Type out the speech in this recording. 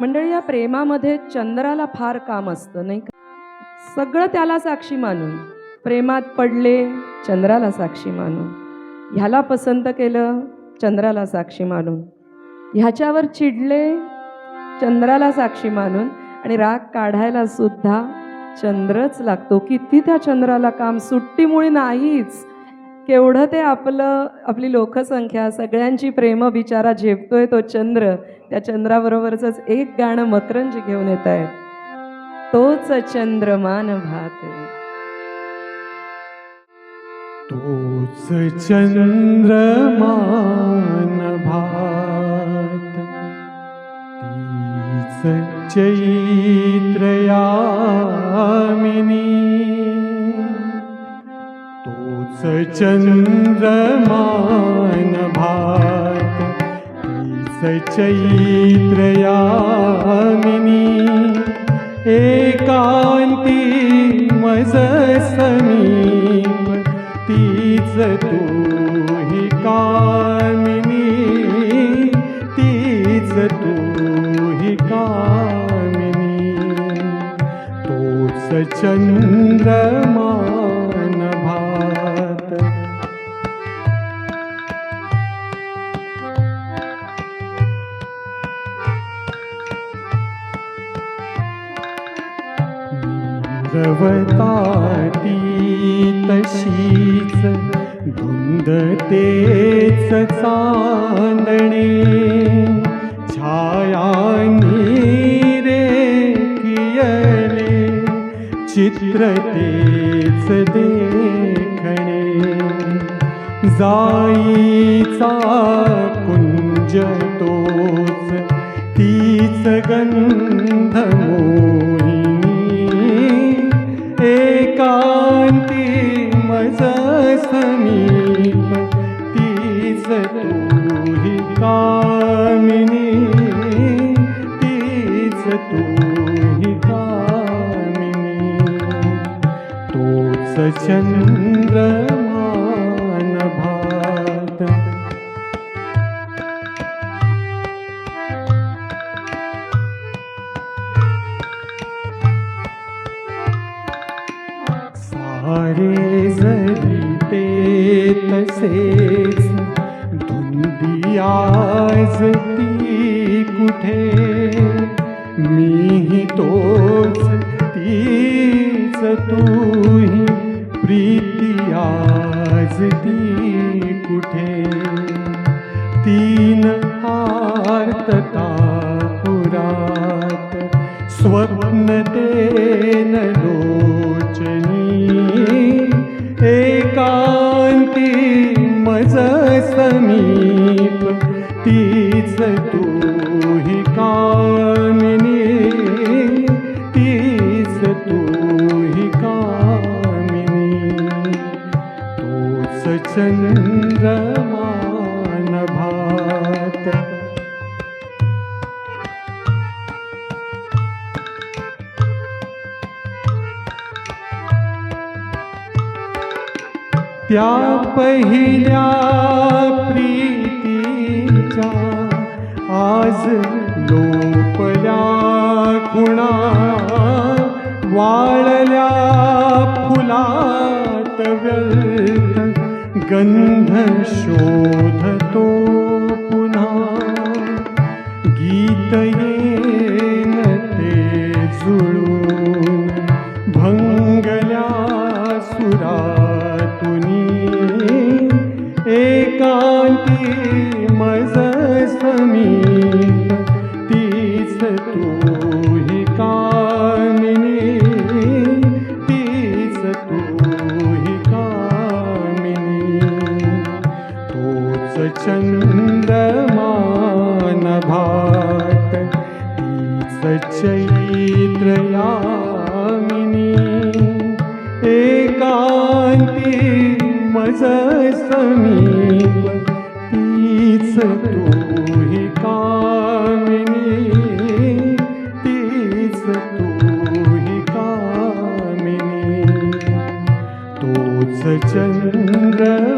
मंडळी या प्रेमामध्ये चंद्राला फार काम असतं नाही का? सगळं त्याला साक्षी मानून प्रेमात पडले चंद्राला साक्षी मानून. ह्याला पसंत केलं चंद्राला साक्षी मानून. ह्याच्यावर चिडले चंद्राला साक्षी मानून आणि राग काढायला सुद्धा चंद्रच लागतो किती त्या चंद्राला काम सुट्टीमुळे नाहीच. केवढं ते आपलं आपली लोकसंख्या सगळ्यांची प्रेम बिचारा झेपतोय तो चंद्र. त्या चंद्राबरोबरच एक गाणं मकरंज घेऊन येत आहे. तोच चंद्रमान भात. तोच चंद्रमान भात. तीच चैत्रयामिनी तोच भात सचैत्रयामिनी चैत्रयामिनी एकांती मज समीप तीच तू ही कामिनी तीच तू ही कामिनी तोच चंद्रमान रवताती तशीच धुंद तेच चांदणे छायानी रे कियले चित्र तेच देखणे. जाईचा कुंज तोच तीच गंधमो चंद्रमान भात सारे जरी ते तसेच धुंदी आज ती कुठे? मीही तोच तीच तूही प्रीती आज ती कुठे? तीन आर्तता पुरात स्वप्न देन लोचनी एकांती मज समीप तीच तू चंद्रमान भात त्या पहिल्या प्रीतीच्या आज लोपल्या खुणा वाळल्या फुलात व्यर्थ गंध शोधतो पुन्हा गीत चन्द्रमान भात चैत्रयामिनी एकान्ति मज समीप तीच तू हि कामिनी तीच तू हि कामिनी. तोच चंद्र